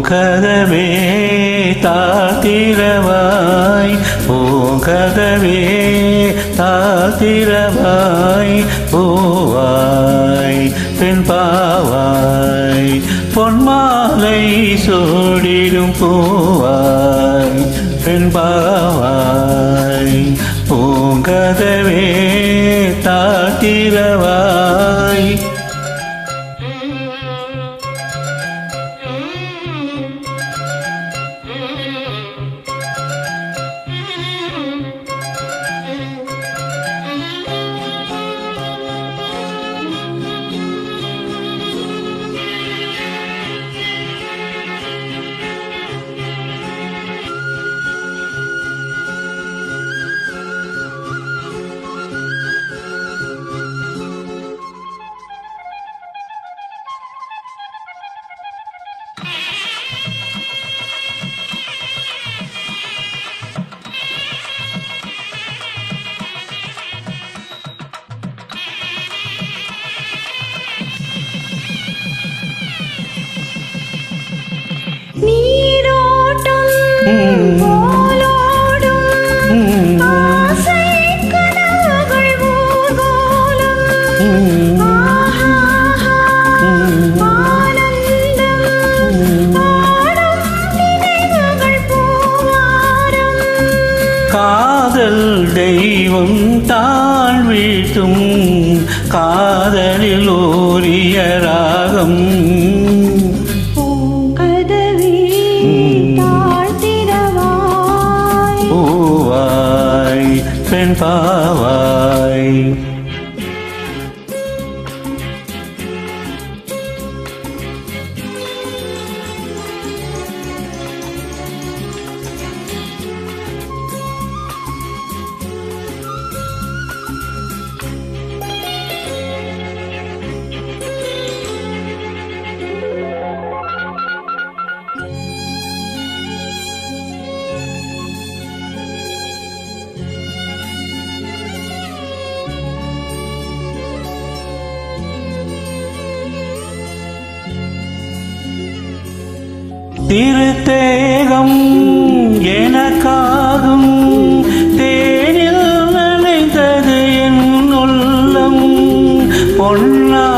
பூங்கதவே தாத்திரவாய் பூங்கதவே தாத்திரவாய் பூவாய் பெண் பாவாய் பொன்மாலை சோடிடும் பூவாய். காதல் தெய்வம் தாழ் வீழ்த்தும் காதலில் ஓரிய ராகம். பெண் பாவாய் திருத்தேகம் எனக்காகும். தேனில் நினைத்தது என் உள்ளம். பொன்னா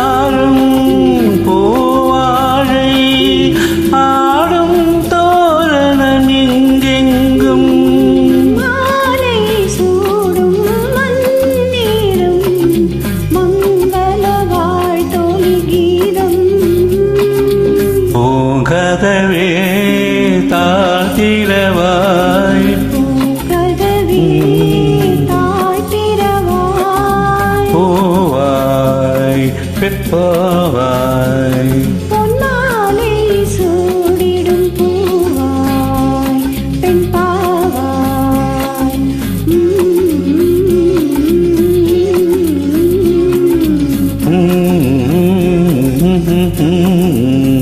பிறவாய் போவாய் பெப்பாவாய் பொன்னாலே சூடிடும் பூவாய் பெண் பாவாய் Mm-hmm.